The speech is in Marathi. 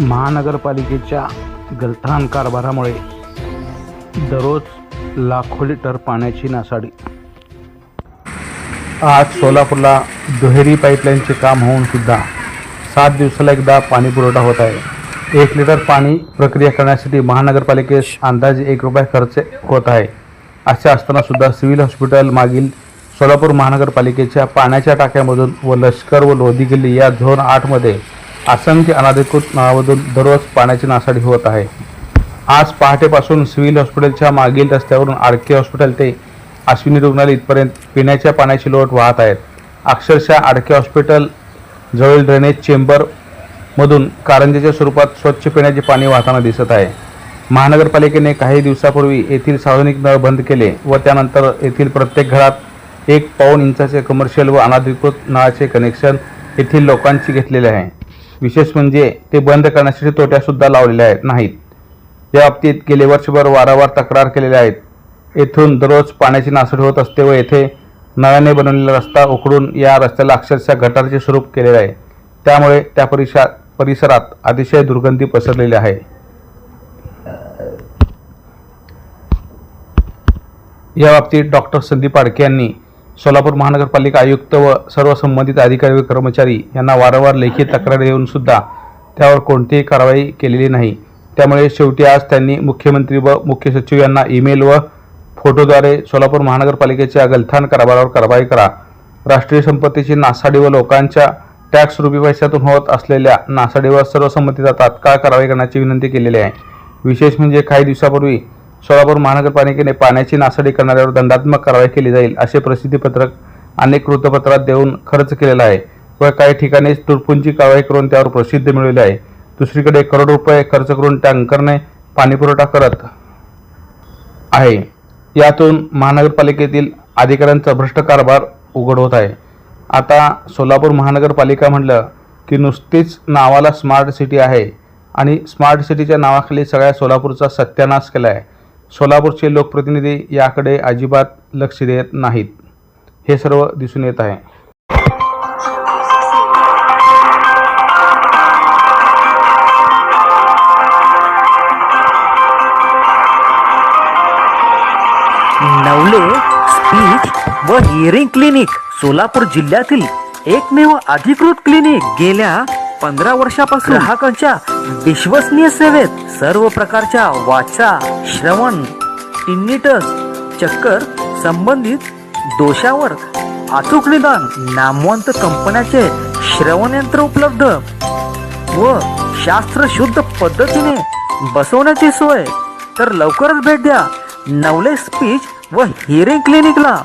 महानगरपालिकेच्या गलथान कारभारामुळे दररोज लाखो लिटर पाण्याची नासाडी. आज सोलापूरला दुहेरी पाईपलाईनचे काम होऊन सुद्धा सात दिवसाला एकदा पाणी पुरवठा होत आहे. एक लिटर पाणी प्रक्रिया करण्यासाठी महानगरपालिकेस अंदाजे एक रुपये खर्च होत आहे. असे असताना सुद्धा सिव्हिल हॉस्पिटल मागील सोलापूर महानगरपालिकेच्या पाण्याच्या टाक्यामधून व लष्कर व लोधी गल्ली या झोन आठमध्ये असंख्य अनाधिकृत नळामधून दररोज पाण्याची नासाडी होत आहे. आज पहाटेपासून सिव्हिल हॉस्पिटलच्या मागील रस्त्यावरून आर के हॉस्पिटल ते अश्विनी रुग्णालय इथपर्यंत पिण्याच्या पाण्याची लोट वाहत आहेत. अक्षरशः आडके हॉस्पिटल जवळील ड्रेनेज चेंबरमधून कारंजेच्या स्वरूपात स्वच्छ पिण्याचे पाणी वाहताना दिसत आहे. महानगरपालिकेने काही दिवसापूर्वी येथील सार्वजनिक नळ बंद केले व त्यानंतर येथील प्रत्येक घरात एक पाऊण इंचाचे कमर्शियल व अनाधिकृत नळाचे कनेक्शन येथील लोकांची घेतलेले आहे. विशेष म्हणजे ते बंद करण्यासाठी तोट्यासुद्धा लावलेल्या आहेत नाहीत. या बाबतीत गेले वर्षभर वारंवार तक्रार केलेल्या आहेत. येथून दररोज पाण्याची नासडी होत असते व येथे नळाने बनवलेला रस्ता उकडून या रस्त्याला अक्षरशः गटारचे स्वरूप केलेले आहे. त्यामुळे त्या परिशा परिसरात अतिशय दुर्गंधी पसरलेली आहे. या बाबतीत डॉक्टर संदीप आडके यांनी सोलापूर महानगरपालिका आयुक्त व सर्व संबंधित अधिकारी व कर्मचारी यांना वारंवार लेखी तक्रार देऊन सुद्धा त्यावर कोणतीही कारवाई केलेली नाही. त्यामुळे शेवटी आज त्यांनी मुख्यमंत्री व मुख्य सचिव यांना ईमेल व फोटोद्वारे सोलापूर महानगरपालिकेच्या गलथान कारभारावर कारवाई करा. राष्ट्रीय संपत्तीची नासाडी व लोकांच्या टॅक्स रुपी पैशातून होत असलेल्या नासाडीवर सर्व संमतीचा तात्काळ कारवाई करण्याची विनंती केलेली आहे. विशेष म्हणजे काही दिवसापूर्वी सोलापूर महानगरपालिकेने पाण्याची नासाडी करणाऱ्यावर दंडात्मक कारवाई केली जाईल असे प्रसिद्धीपत्रक अनेक वृत्तपत्रात देऊन खर्च केलेला आहे व काही ठिकाणी तुटपुंची कारवाई करून त्यावर प्रसिद्धी मिळवली आहे. दुसरीकडे करोड रुपये खर्च करून टँकरने पाणीपुरवठा करत आहे. यातून महानगरपालिकेतील अधिकाऱ्यांचा भ्रष्ट कारभार उघड होत आहे. आता सोलापूर महानगरपालिका म्हटलं की नुसतीच नावाला स्मार्ट सिटी आहे आणि स्मार्ट सिटीच्या नावाखाली सगळ्या सोलापूरचा सत्यानाश केला आहे सोलापूरचे लोकप्रतिनिधी याकडे अजिबात लक्ष देत नाहीत. हे सर्व दिसून येत आहे. नवले स्पीच व हिअरिंग क्लिनिक सोलापूर जिल्ह्यातील एकमेव अधिकृत क्लिनिक गेल्या पंधरा वर्षापासून ग्राहकांच्या विश्वसनीय सेवेत सर्व प्रकारच्या वाचा श्रवण टिन्निटस चक्कर संबंधित दोषावर अचूक निदान नामवंत कंपन्याचे श्रवणयंत्र उपलब्ध व शास्त्रशुद्ध पद्धतीने बसवण्याची सोय. तर लवकरच भेट द्या नवले स्पीच व हिअरिंग क्लिनिकला.